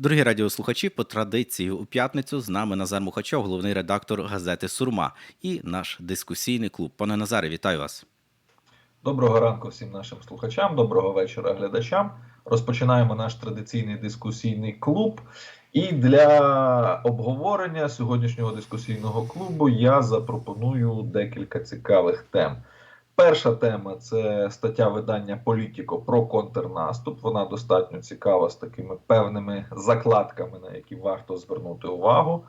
Дорогі радіослухачі, по традиції у п'ятницю з нами Назар Мухачов, головний редактор газети Сурма і наш дискусійний клуб. Пане Назаре, вітаю вас. Доброго ранку всім нашим слухачам, доброго вечора глядачам. Розпочинаємо наш традиційний дискусійний клуб. І для обговорення сьогоднішнього дискусійного клубу я запропоную декілька цікавих тем. Перша тема це стаття видання Політіко про контрнаступ. Вона достатньо цікава з такими певними закладками, на які варто звернути увагу.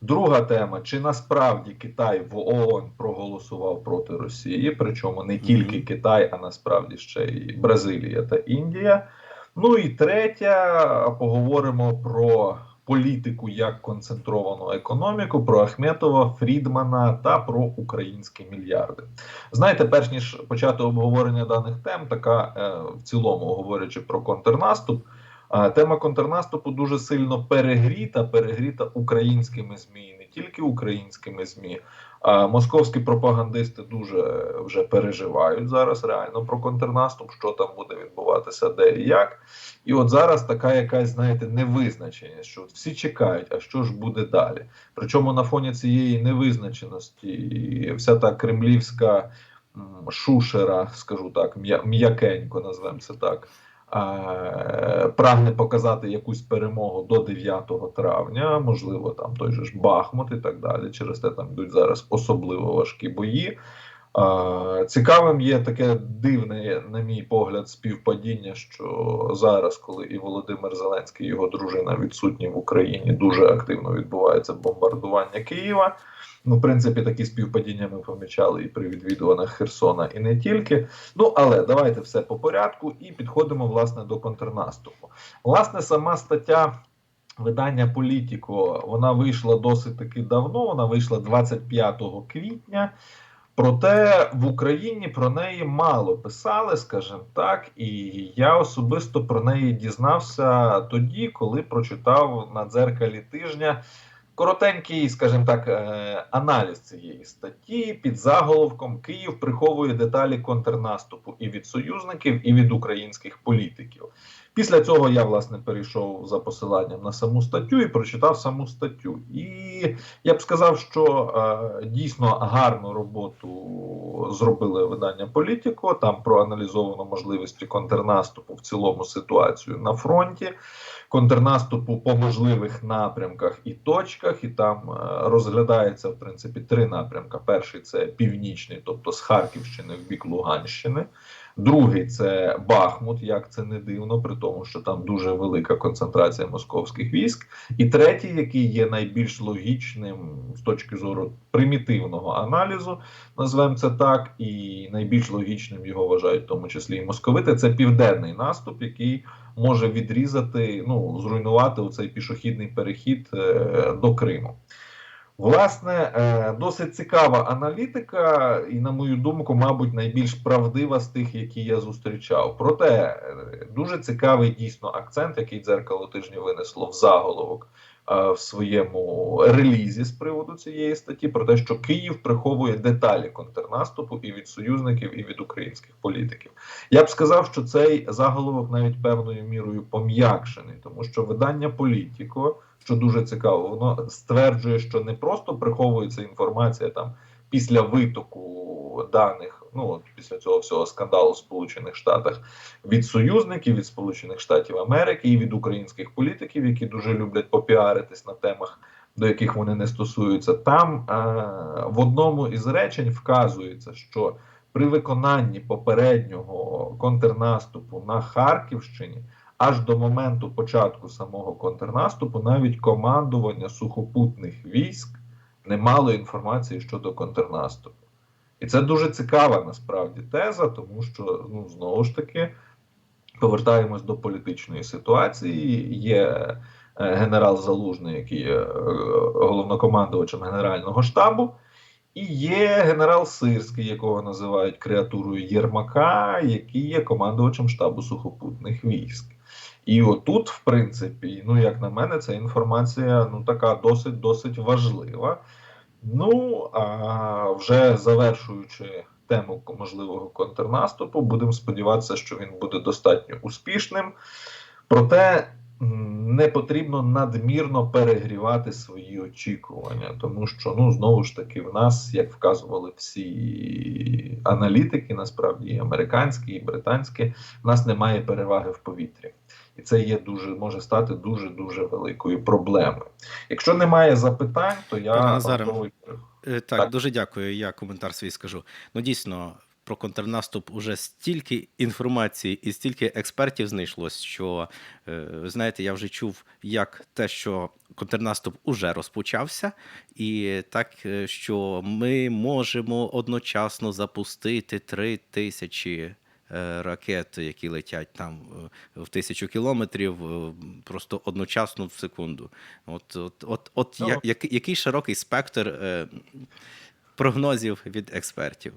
Друга тема: чи насправді Китай в ООН проголосував проти Росії? Причому не тільки Китай, а насправді ще й Бразилія та Індія. Ну і третя, поговоримо про політику як концентровану економіку, про Ахметова, Фрідмана та про українські мільярди. Знаєте, перш ніж почати обговорення даних тем, така е, в цілому говорячи про контрнаступ. Тема контрнаступу дуже сильно перегріта, перегріта українськими змі, не тільки українськими змі. А московські пропагандисти дуже вже переживають зараз реально про контрнаступ, що там буде відбуватися, де і як. І от зараз така якась, знаєте, невизначеність, що всі чекають, а що ж буде далі. Причому на фоні цієї невизначеності вся та кремлівська шушера, скажу так, м'якенько назвемо це так. Прагне показати якусь перемогу до 9 травня, можливо, там той же ж Бахмут і так далі. Через те там йдуть зараз особливо важкі бої. Цікавим є таке дивне, на мій погляд, співпадіння, що зараз, коли і Володимир Зеленський, і його дружина відсутні в Україні, дуже активно відбувається бомбардування Києва. Ну, в принципі, такі співпадіння ми помічали і при відвідуваннях Херсона, і не тільки. Ну, але давайте все по порядку і підходимо власне до контрнаступу. Власне, сама стаття. Видання Політіко вона вийшла досить таки давно. Вона вийшла 25 квітня. Проте в Україні про неї мало писали, скажімо так, і я особисто про неї дізнався тоді, коли прочитав на дзеркалі тижня коротенький, скажімо так, е, аналіз цієї статті під заголовком Київ приховує деталі контрнаступу і від союзників, і від українських політиків. Після цього я власне перейшов за посиланням на саму статтю і прочитав саму статтю. І я б сказав, що е, дійсно гарну роботу зробили видання Політіко. Там проаналізовано можливості контрнаступу в цілому ситуацію на фронті контрнаступу по можливих напрямках і точках, і там е, розглядається в принципі три напрямки. Перший це північний, тобто з Харківщини в бік Луганщини. Другий це Бахмут, як це не дивно, при тому, що там дуже велика концентрація московських військ. І третій, який є найбільш логічним з точки зору примітивного аналізу, назвемо це так, і найбільш логічним його вважають, в тому числі і московити, це південний наступ, який може відрізати, ну зруйнувати оцей пішохідний перехід е, до Криму. Власне, е, досить цікава аналітика, і, на мою думку, мабуть, найбільш правдива з тих, які я зустрічав. Проте е, дуже цікавий дійсно акцент, який дзеркало тижня винесло в заголовок в своєму релізі з приводу цієї статті, про те, що Київ приховує деталі контрнаступу і від союзників, і від українських політиків. Я б сказав, що цей заголовок навіть певною мірою пом'якшений, тому що видання Політіко що дуже цікаво, воно стверджує, що не просто приховується інформація там після витоку даних, ну от після цього всього скандалу в Сполучених Штатах від союзників від Сполучених Штатів Америки і від українських політиків, які дуже люблять попіаритись на темах. До яких вони не стосуються, там е, в одному із речень вказується, що при виконанні попереднього контрнаступу на Харківщині аж до моменту початку самого контрнаступу навіть командування сухопутних військ не мало інформації щодо контрнаступу. І це дуже цікава насправді теза, тому що ну знову ж таки повертаємось до політичної ситуації. Є е, генерал Залужний, який є е, головнокомандувачем Генерального штабу, і є генерал Сирський, якого називають креатурою Єрмака, який є командувачем штабу сухопутних військ. І отут, в принципі, ну як на мене, ця інформація ну така досить досить важлива. Ну а вже завершуючи тему можливого контрнаступу, будемо сподіватися, що він буде достатньо успішним. Проте не потрібно надмірно перегрівати свої очікування, тому що ну знову ж таки, в нас, як вказували всі аналітики, насправді і американські, і британські, в нас немає переваги в повітрі. І це є дуже може стати дуже дуже великою проблемою. Якщо немає запитань, то я Назаре, готовий. Е, Так, Так. дуже дякую. Я коментар свій скажу. Ну, дійсно, про контрнаступ уже стільки інформації і стільки експертів знайшлось, що е, знаєте, я вже чув як те, що контрнаступ уже розпочався, і так, е, що ми можемо одночасно запустити три тисячі. Е, Ракет, які летять там е, в тисячу кілометрів, е, просто одночасно в секунду. От, от, от, от Ну. я, який, який широкий спектр прогнозів від експертів.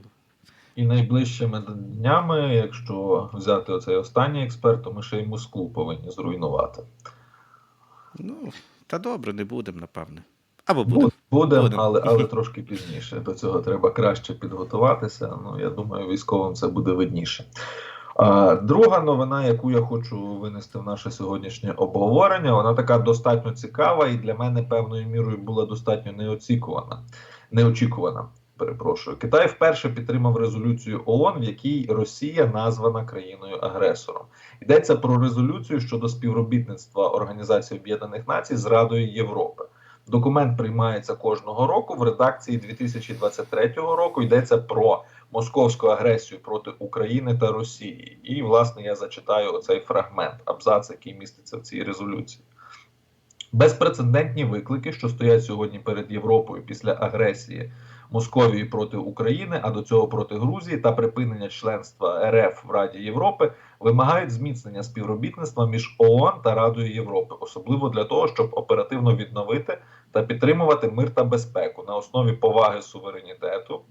І найближчими днями, якщо взяти оцей останній експерт, то ми ще й Москву повинні зруйнувати. Ну, та добре, не будемо, напевне. Або будемо. Бу- Будемо, Будемо. але, але трошки пізніше. До цього треба краще підготуватися. Ну, я думаю, військовим це буде видніше. А, друга новина, яку я хочу винести в наше сьогоднішнє обговорення, вона така достатньо цікава і для мене певною мірою була достатньо неоцікувана. Неочікувана. Перепрошую, Китай вперше підтримав резолюцію ООН, в якій Росія названа країною-агресором. Йдеться про резолюцію щодо співробітництва Організації Об'єднаних Націй з Радою Європи. Документ приймається кожного року. В редакції 2023 року йдеться про московську агресію проти України та Росії. І, власне, я зачитаю оцей фрагмент, абзац, який міститься в цій резолюції. Безпрецедентні виклики, що стоять сьогодні перед Європою після агресії Московії проти України, а до цього проти Грузії та припинення членства РФ в Раді Європи, вимагають зміцнення співробітництва між ООН та Радою Європи, особливо для того, щоб оперативно відновити та підтримувати мир та безпеку на основі поваги суверенітету,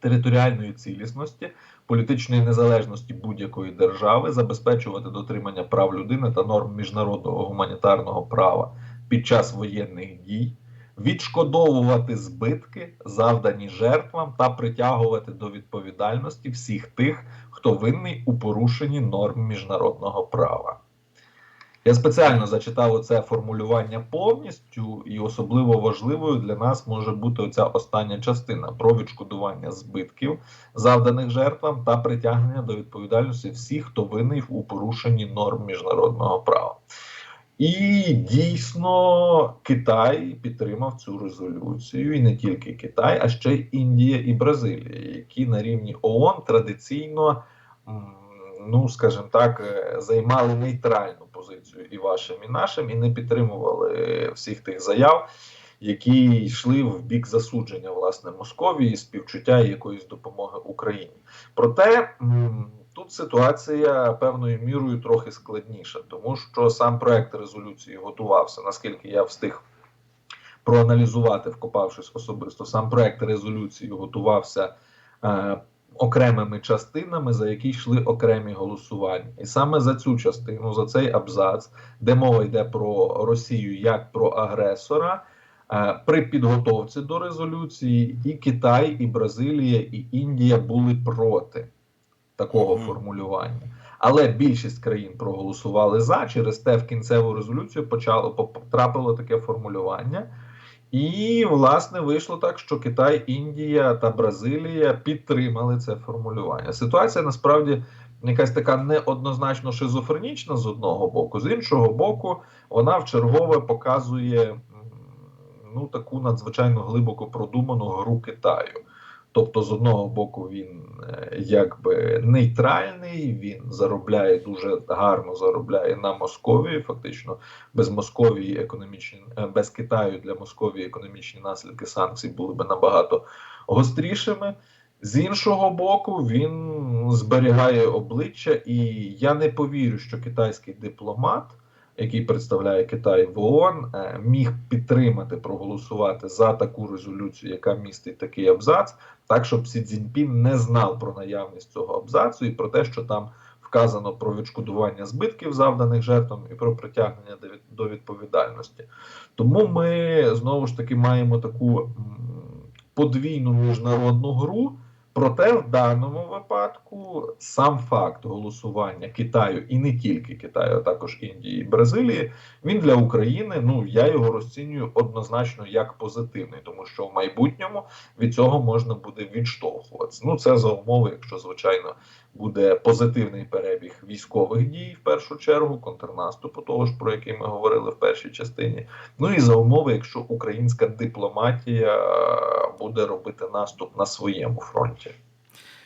територіальної цілісності, політичної незалежності будь-якої держави, забезпечувати дотримання прав людини та норм міжнародного гуманітарного права під час воєнних дій. Відшкодовувати збитки, завдані жертвам, та притягувати до відповідальності всіх тих, хто винний у порушенні норм міжнародного права. Я спеціально зачитав оце формулювання повністю, і особливо важливою для нас може бути оця остання частина про відшкодування збитків, завданих жертвам, та притягнення до відповідальності всіх, хто винний у порушенні норм міжнародного права. І дійсно Китай підтримав цю резолюцію, і не тільки Китай, а ще й Індія і Бразилія, які на рівні ООН традиційно, ну скажімо так, е, займали нейтральну позицію і вашим, і нашим, і не підтримували всіх тих заяв, які йшли в бік засудження власне Московії, співчуття якоїсь допомоги Україні. Проте тут ситуація певною мірою трохи складніша, тому що сам проект резолюції готувався, наскільки я встиг проаналізувати, вкопавшись особисто. Сам проект резолюції готувався е, окремими частинами, за які йшли окремі голосування. І саме за цю частину, за цей абзац, де мова йде про Росію як про агресора. Е, При підготовці до резолюції і Китай, і Бразилія, і Індія були проти такого формулювання. Але більшість країн проголосували за. Через те в кінцеву резолюцію почало потрапило таке формулювання. І, власне, вийшло так, що Китай, Індія та Бразилія підтримали це формулювання. Ситуація насправді якась така неоднозначно шизофренічна з одного боку, з іншого боку, вона вчергове показує ну, таку надзвичайно глибоко продуману гру Китаю. Тобто, з одного боку, він е, якби нейтральний, він заробляє дуже гарно заробляє на Московії. Фактично, без Московії економічні е, без Китаю для Московії економічні наслідки санкцій були б набагато гострішими. З іншого боку, він зберігає обличчя, і я не повірю, що китайський дипломат, який представляє Китай в ООН, е, міг підтримати, проголосувати за таку резолюцію, яка містить такий абзац, так щоб Сі Цзіньпін не знав про наявність цього абзацу і про те, що там вказано про відшкодування збитків, завданих жертвам, і про притягнення до відповідальності. Тому ми знову ж таки маємо таку подвійну міжнародну гру. Проте в даному випадку сам факт голосування Китаю і не тільки Китаю, а також Індії і Бразилії, він для України. Ну я його розцінюю однозначно як позитивний, тому що в майбутньому від цього можна буде відштовхуватися. Ну це за умови, якщо звичайно буде позитивний перебіг військових дій в першу чергу, контрнаступу, того ж про який ми говорили в першій частині. Ну і за умови, якщо українська дипломатія е, буде робити наступ на своєму фронті.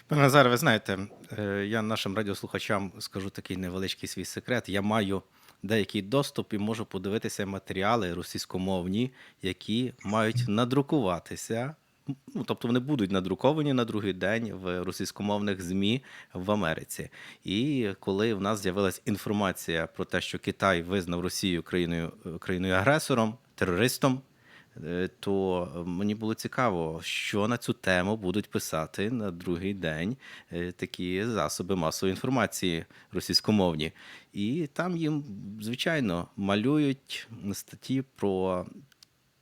Пане Назаре, ви знаєте, е, я нашим радіослухачам скажу такий невеличкий свій секрет. Я маю деякий доступ і можу подивитися матеріали російськомовні, які мають надрукуватися. Ну, тобто вони будуть надруковані на другий день в російськомовних ЗМІ в Америці. І коли в нас з'явилася інформація про те, що Китай визнав Росію країною країною агресором, терористом, е, то мені було цікаво, що на цю тему будуть писати на другий день е, такі засоби масової інформації російськомовні. І там їм, звичайно, малюють статті про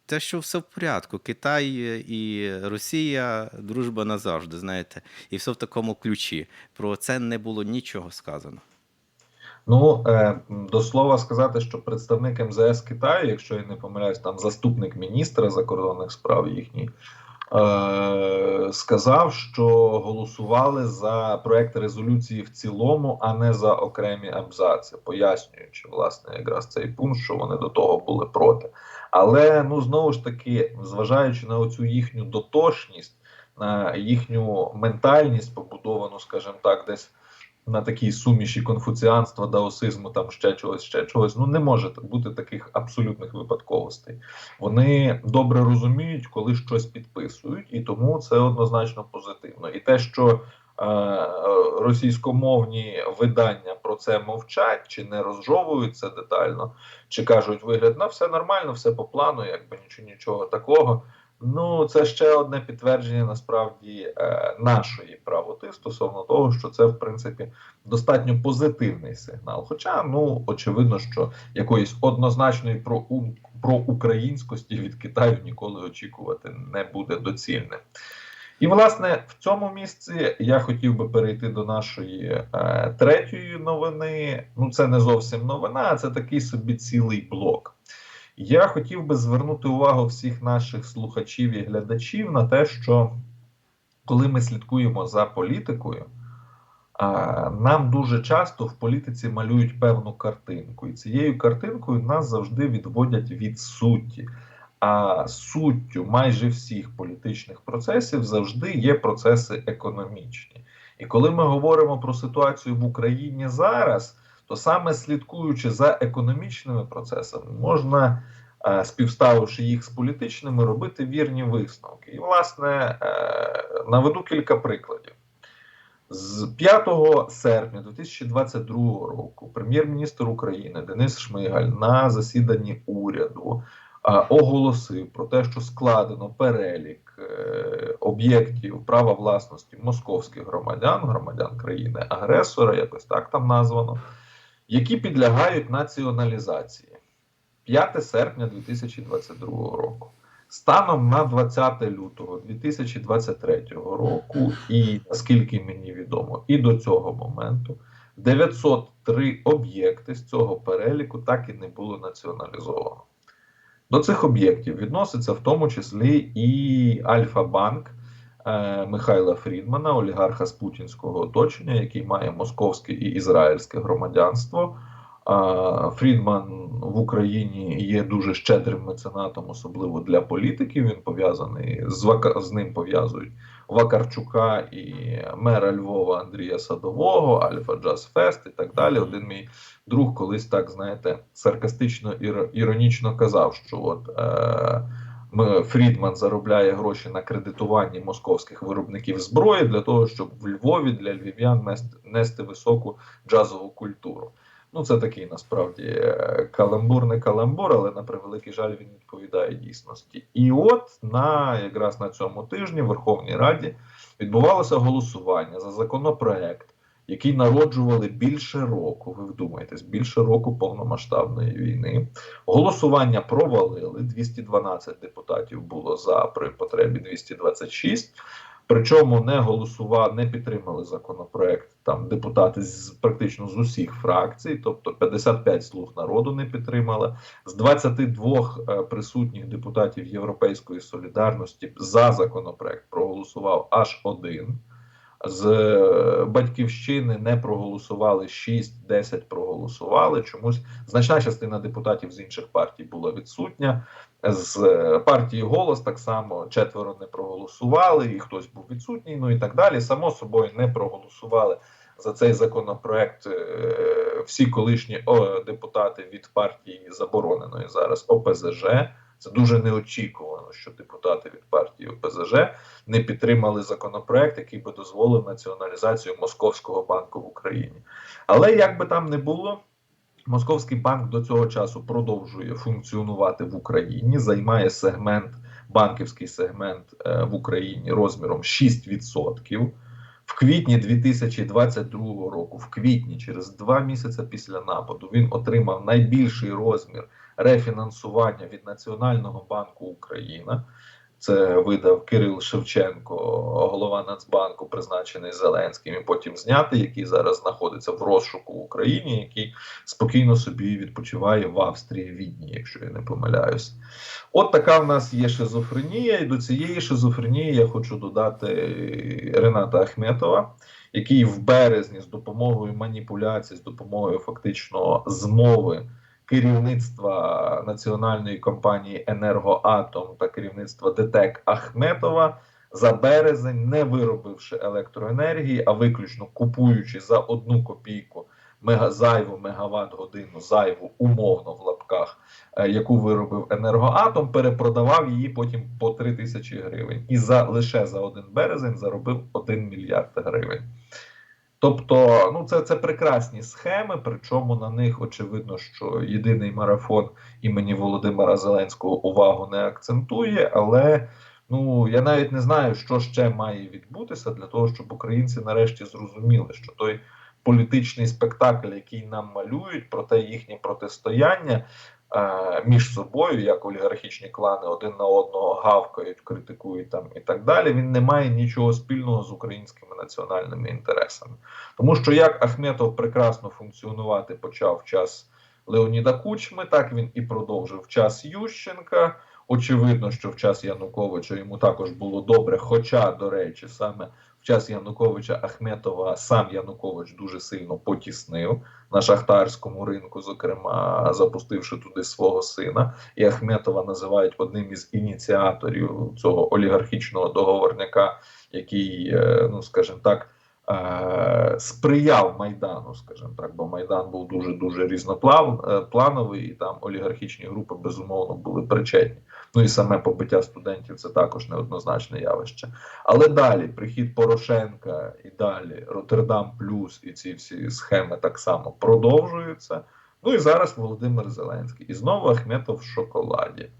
те, що все в порядку. Китай і Росія, дружба назавжди, знаєте, і все в такому ключі. Про це не було нічого сказано. Ну е, до слова сказати, що представник МЗС Китаю, якщо я не помиляюсь, там заступник міністра закордонних справ їхній. Е, сказав, що голосували за проект резолюції в цілому, а не за окремі абзаци, пояснюючи власне якраз цей пункт, що вони до того були проти. Але ну знову ж таки, зважаючи на оцю їхню дотошність, на їхню ментальність, побудовану, скажімо так, десь на такій суміші конфуціанства, даосизму, там ще чогось, ще чогось. Ну не може бути таких абсолютних випадковостей. Вони добре розуміють, коли щось підписують, і тому це однозначно позитивно. І те, що російськомовні видання про це мовчать, чи не розжовують це детально, чи кажуть вигляд, на все нормально, все по плану, якби нічого нічого такого. Ну, це ще одне підтвердження насправді е, нашої правоти стосовно того, що це в принципі достатньо позитивний сигнал. Хоча, ну очевидно, що якоїсь однозначної про про українськості від Китаю ніколи очікувати не буде доцільним. І, власне, в цьому місці я хотів би перейти до нашої е, третьої новини. Ну, це не зовсім новина, а це такий собі цілий блок. Я хотів би звернути увагу всіх наших слухачів і глядачів на те, що коли ми слідкуємо за політикою, нам дуже часто в політиці малюють певну картинку, і цією картинкою нас завжди відводять від суті. А суттю майже всіх політичних процесів завжди є процеси економічні. І коли ми говоримо про ситуацію в Україні зараз, то саме слідкуючи за економічними процесами, можна, е, співставивши їх з політичними, робити вірні висновки. І, власне, е, наведу кілька прикладів. З 5 серпня 2022 року прем'єр-міністр України Денис Шмигаль на засіданні уряду оголосив про те, що складено перелік е, об'єктів права власності московських громадян, громадян країни-агресора, якось так там названо, які підлягають націоналізації 5 серпня 2022 року. Станом на 20 лютого 2023 року, і наскільки мені відомо, і до цього моменту 903 об'єкти з цього переліку так і не було націоналізовано. До цих об'єктів відноситься в тому числі і Альфа-Банк е, Михайла Фрідмана, олігарха з путінського оточення, який має московське і ізраїльське громадянство. Фрідман в Україні є дуже щедрим меценатом, особливо для політиків. Він пов'язаний з з ним пов'язують Вакарчука і мера Львова Андрія Садового, Альфа Джаз Фест і так далі. Один мій друг колись так знаєте саркастично іронічно казав, що от. Е- Фрідман заробляє гроші на кредитуванні московських виробників зброї для того, щоб в Львові для львів'ян нести високу джазову культуру. Ну, це такий насправді е, каламбур, не каламбур, але на превеликий жаль він відповідає дійсності. І от на якраз на цьому тижні в Верховній Раді відбувалося голосування за законопроект, який народжували більше року. Ви вдумаєтесь, більше року повномасштабної війни. Голосування провалили. 212 депутатів було за при потребі 226. Причому не голосували, не підтримали законопроект там депутати з практично з усіх фракцій, тобто 55 слуг народу не підтримали. З 22 е, присутніх депутатів Європейської солідарності за законопроект проголосував аж один. З е, батьківщини не проголосували 6-10 проголосували. Чомусь значна частина депутатів з інших партій була відсутня. З е, партії голос так само четверо не проголосували, і хтось був відсутній. Ну і так далі. Само собою не проголосували за цей законопроект е, всі колишні депутати від партії забороненої зараз ОПЗЖ. Це дуже неочікувано, що депутати від партії ОПЗЖ не підтримали законопроект, який би дозволив націоналізацію Московського банку в Україні. Але як би там не було, Московський банк до цього часу продовжує функціонувати в Україні, займає сегмент, банківський сегмент е, в Україні розміром 6%. В квітні 2022 року, в квітні, через два місяці після нападу, він отримав найбільший розмір рефінансування від Національного банку Україна. Це видав Кирил Шевченко, голова Нацбанку, призначений Зеленським, і потім знятий, який зараз знаходиться в розшуку в Україні, який спокійно собі відпочиває в Австрії Відні, якщо я не помиляюсь. От така в нас є шизофренія, і до цієї шизофренії я хочу додати Рената Ахметова, який в березні з допомогою маніпуляцій, з допомогою фактично змови керівництва національної компанії Енергоатом та керівництва ДТЕК Ахметова за березень, не виробивши електроенергії, а виключно купуючи за одну копійку мега зайву мегаватт годину, зайву умовно в лапках, е, яку виробив енергоатом, перепродавав її потім по 3 тисячі гривень. І за лише за один березень заробив 1 мільярд гривень. Тобто, ну це це прекрасні схеми, причому на них очевидно, що єдиний марафон імені Володимира Зеленського увагу не акцентує. Але ну я навіть не знаю, що ще має відбутися для того, щоб українці нарешті зрозуміли, що той політичний спектакль, який нам малюють, про те їхнє протистояння. Е, Між собою, як олігархічні клани один на одного гавкають, критикують там і так далі. Він не має нічого спільного з українськими національними інтересами, тому що як Ахметов прекрасно функціонувати почав в час Леоніда Кучми, так він і продовжив в час Ющенка. Очевидно, що в час Януковича йому також було добре. Хоча, до речі, саме час Януковича Ахметова сам Янукович дуже сильно потіснив на шахтарському ринку, зокрема запустивши туди свого сина, і Ахметова називають одним із ініціаторів цього олігархічного договорняка, який, е, ну скажімо так. е, Сприяв майдану, скажімо так, бо майдан був дуже дуже різноплановий, і там олігархічні групи безумовно були причетні. Ну і саме побиття студентів це також неоднозначне явище. Але далі прихід Порошенка і далі Роттердам Плюс і ці всі схеми так само продовжуються. Ну і зараз Володимир Зеленський. І знову Ахметов в шоколаді.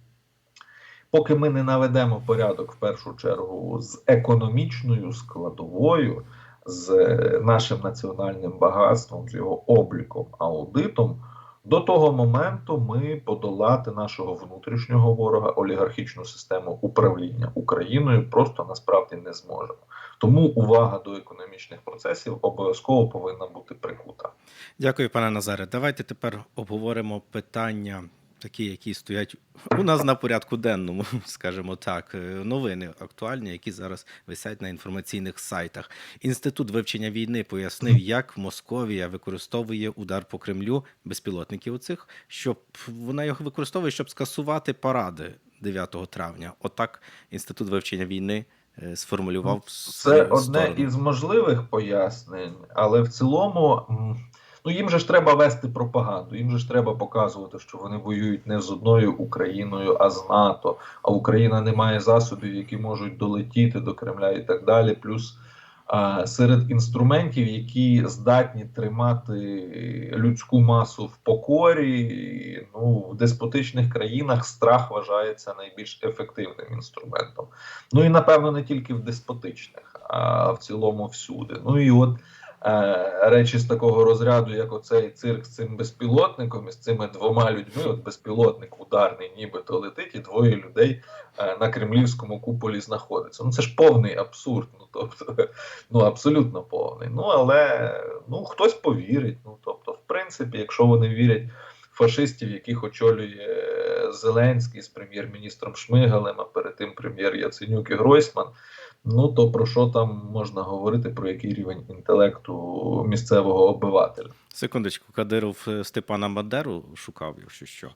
Поки ми не наведемо порядок в першу чергу з економічною складовою, з нашим національним багатством, з його обліком, аудитом, до того моменту ми подолати нашого внутрішнього ворога, олігархічну систему управління Україною просто насправді не зможемо. Тому увага до економічних процесів обов'язково повинна бути прикута. Дякую, пане Назаре. Давайте тепер обговоримо питання, такі, які стоять у нас на порядку денному, скажімо так, Е, новини актуальні, які зараз висять на інформаційних сайтах. Інститут вивчення війни пояснив, як Московія використовує удар по Кремлю безпілотників у цих, щоб вона його використовує, щоб скасувати паради 9 травня. Отак інститут вивчення війни е, сформулював Це одне сторону. із можливих пояснень, але в цілому, ну їм же ж треба вести пропаганду. Їм же ж треба показувати, що вони воюють не з одною Україною, а з НАТО. А Україна не має засобів, які можуть долетіти до Кремля і так далі. Плюс серед інструментів, які здатні тримати людську масу в покорі, ну в деспотичних країнах страх вважається найбільш ефективним інструментом. Ну і напевно не тільки в деспотичних, а в цілому всюди. Ну і от речі з такого розряду, як оцей цирк з цим безпілотником і з цими двома людьми. От безпілотник ударний, нібито летить, і двоє людей е, на кремлівському куполі знаходиться. Ну це ж повний абсурд. Ну тобто, ну абсолютно повний. Ну але ну хтось повірить. Ну тобто, в принципі, якщо вони вірять фашистів, яких очолює е, Зеленський з прем'єр-міністром Шмигалем, а перед тим прем'єр Яценюк і Гройсман. Ну то про що там можна говорити, про який рівень інтелекту місцевого обивателя? Секундочку, Кадиров е, Степана Бандеру шукав, якщо що.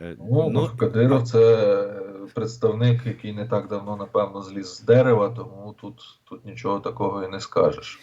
Е, Ну, Кадиров це представник, який не так давно, напевно, зліз з дерева, тому тут, тут нічого такого і не скажеш.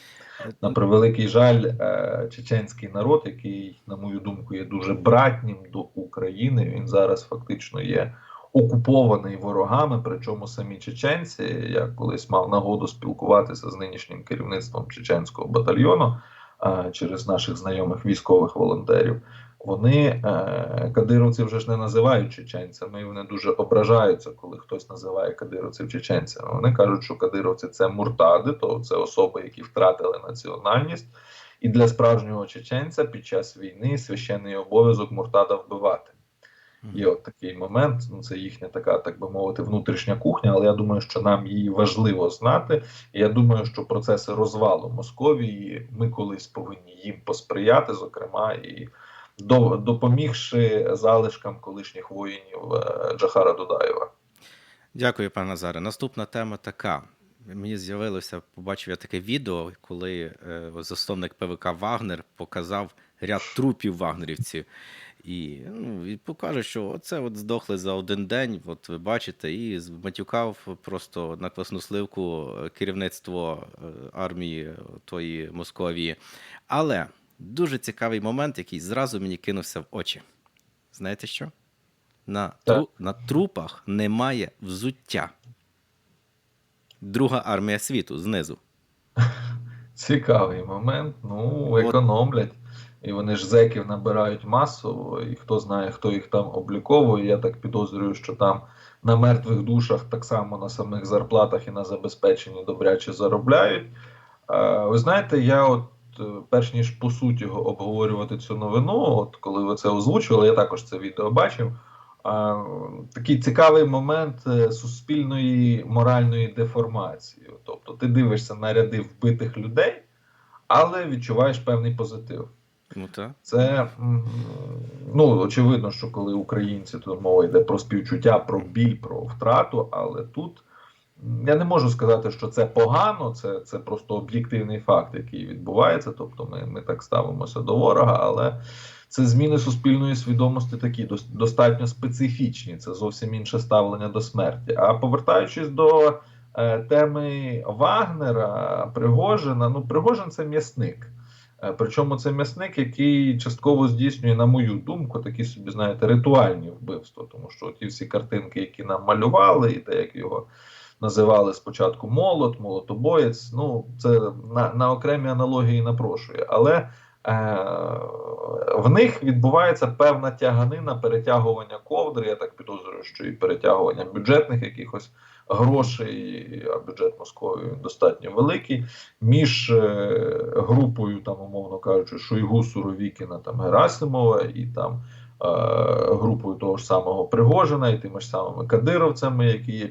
На превеликий жаль, е, чеченський народ, який, на мою думку, є дуже братнім до України, він зараз фактично є окупований ворогами. Причому самі чеченці, я колись мав нагоду спілкуватися з нинішнім керівництвом чеченського батальйону е, через наших знайомих військових волонтерів. Вони е, кадировців вже ж не називають чеченцями, і вони дуже ображаються, коли хтось називає кадировців чеченцями. Вони кажуть, що кадировці це муртади, то це особи, які втратили національність. І для справжнього чеченця під час війни священний обов'язок муртада вбивати. Є от такий момент. Ну це їхня така, так би мовити, внутрішня кухня. Але я думаю, що нам її важливо знати. І я думаю, що процеси розвалу Московії ми колись повинні їм посприяти, зокрема і до, допомігши залишкам колишніх воїнів е, Джахара Дудаєва. Дякую, пане Назаре. Наступна тема така. Мені з'явилося, побачив я таке відео, коли е, засновник ПВК Вагнер показав ряд трупів вагнерівців. І, ну, і покаже, що оце от здохли за один день, от ви бачите, і матюкав просто на квасну сливку керівництво е, армії тої Московії. Але дуже цікавий момент, який зразу мені кинувся в очі. Знаєте що? На, тру, на трупах немає взуття. Друга армія світу знизу. Цікавий момент. Ну, економлять. І вони ж зеків набирають масово, і хто знає, хто їх там обліковує. Я так підозрюю, що там на мертвих душах так само на самих зарплатах і на забезпеченні добряче заробляють. Ви знаєте, я от перш ніж по суті обговорювати цю новину, от коли ви це озвучували, я також це відео бачив. Такий цікавий момент суспільної моральної деформації. Тобто, ти дивишся на ряди вбитих людей, але відчуваєш певний позитив. Ну, так. Це ну очевидно, що коли українці то мова йде про співчуття, про біль, про втрату, але тут я не можу сказати, що це погано, це це просто об'єктивний факт, який відбувається. Тобто, ми ми так ставимося до ворога, але це зміни суспільної свідомості такі достатньо специфічні. Це зовсім інше ставлення до смерті. А повертаючись до е, теми Вагнера, Пригожина, ну Пригожин це м'ясник. Причому це м'ясник, який частково здійснює, на мою думку, такі собі, знаєте, ритуальні вбивства. Тому що ті всі картинки, які нам малювали, і те, як його називали спочатку молот, молотобоєць, ну це на на окремі аналогії напрошує. Але е, в них відбувається певна тяганина перетягування ковдри. Я так підозрюю, що і перетягування бюджетних якихось грошей, а бюджет Московії достатньо великий, між е, групою, там, умовно кажучи, Шойгу, Суровікіна, там Герасимова і там е, групою того ж самого Пригожина, і тими ж самими кадировцями, які є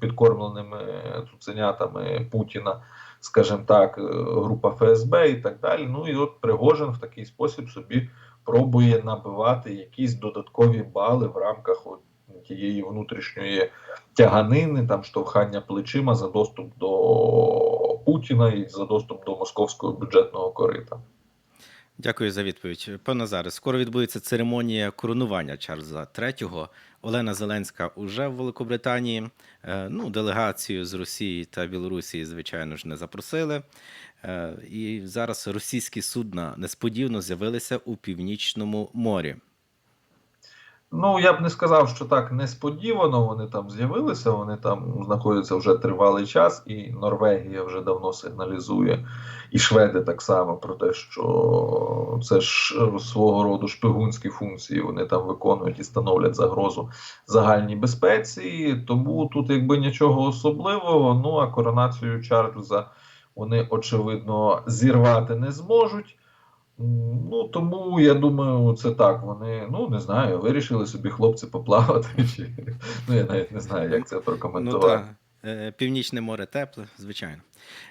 підкормленими цуценятами Путіна. Скажімо так, е, група ФСБ і так далі. Ну і от Пригожин в такий спосіб собі пробує набивати якісь додаткові бали в рамках тієї внутрішньої тяганини, там штовхання плечима за доступ до Путіна і за доступ до московського бюджетного корита. Дякую за відповідь. Пане Назаре, скоро відбудеться церемонія коронування Чарльза III. Олена Зеленська уже в Великобританії. Ну, делегацію з Росії та Білорусі, звичайно ж, не запросили. І зараз російські судна несподівано з'явилися у північному морі. Ну, я б не сказав, що так несподівано вони там з'явилися. Вони там знаходяться вже тривалий час, і Норвегія вже давно сигналізує, і Шведи так само про те, що це ж свого роду шпигунські функції вони там виконують і становлять загрозу загальній безпеці. Тому тут якби нічого особливого. Ну а коронацію Чарльза вони, очевидно, зірвати не зможуть. Ну, тому я думаю, це так. Вони, ну не знаю, вирішили собі хлопці поплавати. Чи... Ну, я навіть не знаю, як це Ну прокоментувати. так, Північне море тепле, звичайно.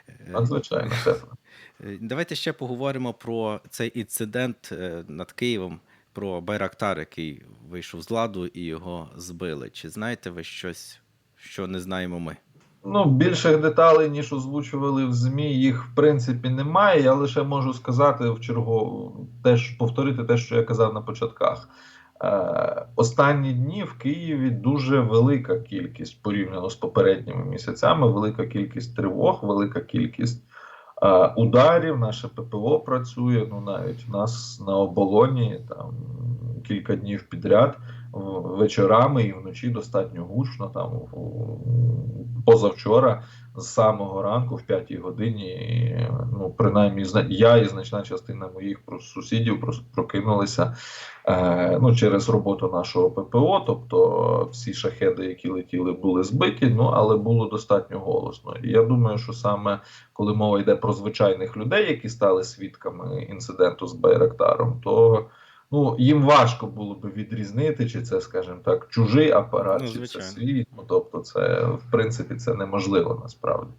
Е, Надзвичайно тепло. Е, Давайте ще поговоримо про цей інцидент е, над Києвом, про Байрактар, який вийшов з ладу і його збили. Чи знаєте ви щось, що не знаємо ми? Ну, більших деталей, ніж озвучували в ЗМІ, їх в принципі немає. Я лише можу сказати в чергову, теж повторити те, що я казав на початках. Е, останні дні в Києві дуже велика кількість порівняно з попередніми місяцями, велика кількість тривог, велика кількість е, ударів. Наше ППО працює. Ну навіть в нас на оболоні там кілька днів підряд вечорами і вночі достатньо гучно. Там позавчора з самого ранку, в п'ятій годині, ну принаймні я і значна частина моїх сусідів прокинулися е, ну, через роботу нашого ППО. Тобто всі шахеди, які летіли, були збиті, ну але було достатньо голосно. І я думаю, що саме коли мова йде про звичайних людей, які стали свідками інциденту з Байрактаром, то ну їм важко було би відрізнити, чи це, скажімо так, чужий апарат, Ну, чи це свій. Ну тобто, це в принципі це неможливо насправді.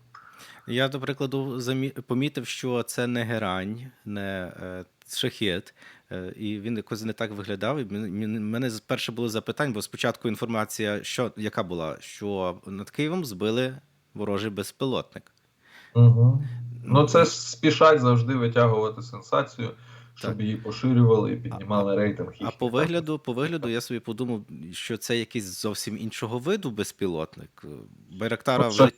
Я, до прикладу, замі... помітив, що це не герань, не е, шахет, е, і він якось не так виглядав. І мен- мен- мене перше було запитання, бо спочатку інформація, що яка була, що над Києвом збили ворожий безпілотник. Угу. Ну це спішать завжди витягувати сенсацію, щоб її поширювали і піднімали рейтинг. А по вигляду, по вигляду, я собі подумав, що це якийсь зовсім іншого виду безпілотник. Байрактара вже.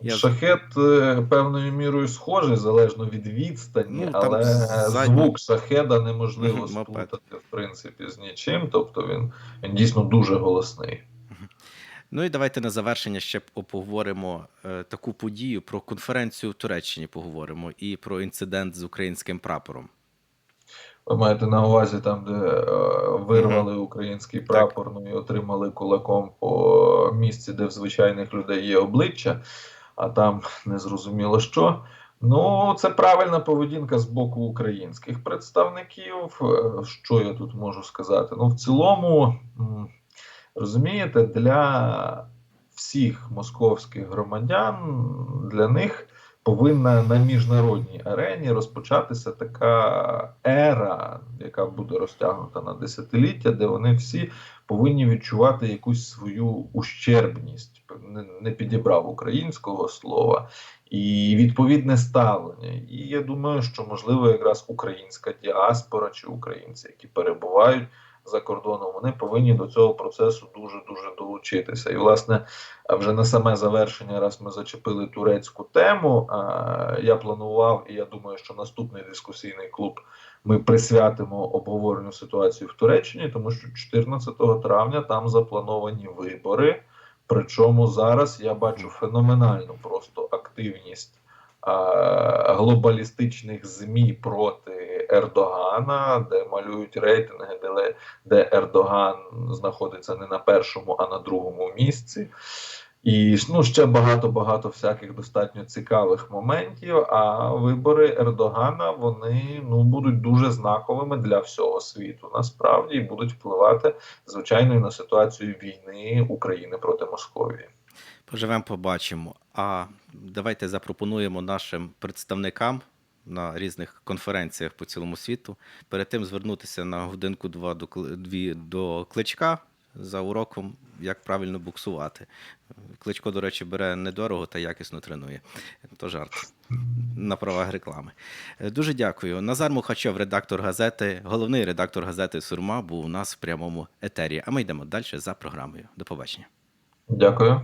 Я... Шахет е, певною мірою схожий, залежно від відстані, Ну, але задній- звук шахеда неможливо сплутати в принципі з нічим. Тобто він, він дійсно дуже голосний. Ну і давайте на завершення ще поговоримо е, таку подію про конференцію в Туреччині. Поговоримо і про інцидент з українським прапором. Ви маєте на увазі там, де е, вирвали український прапор, ну і отримали кулаком по місці, де в звичайних людей є обличчя, а там незрозуміло що. Ну, це правильна поведінка з боку українських представників. Е, Що я тут можу сказати? Ну, в цілому, розумієте, для всіх московських громадян, для них повинна на міжнародній арені розпочатися така ера, яка буде розтягнута на десятиліття, де вони всі повинні відчувати якусь свою ущербність. Не, підібрав українського слова і відповідне ставлення. І я думаю, що можливо якраз українська діаспора чи українці, які перебувають за кордоном, вони повинні до цього процесу дуже дуже долучитися. І власне вже на саме завершення, раз ми зачепили турецьку тему. Я планував, і я думаю, що наступний дискусійний клуб ми присвятимо обговоренню ситуації в Туреччині, тому що 14 травня там заплановані вибори. Причому зараз я бачу феноменальну просто активність глобалістичних змі проти Ердогана, де малюють рейтинги, де, де Ердоган знаходиться не на першому, а на другому місці. І ну, ще багато-багато всяких достатньо цікавих моментів. А вибори Ердогана вони ну будуть дуже знаковими для всього світу насправді і будуть впливати звичайно і на ситуацію війни України проти Московії. Поживемо, побачимо. А давайте запропонуємо нашим представникам на різних конференціях по цілому світу перед тим звернутися на годинку-два до Кли- дві до кличка за уроком, як правильно буксувати. Кличко, до речі, бере недорого та якісно тренує. То жарт на правах реклами. Дуже дякую. Назар Мухачов, редактор газети, головний редактор газети Сурма, був у нас в прямому етері. А ми йдемо далі за програмою. До побачення. Дякую.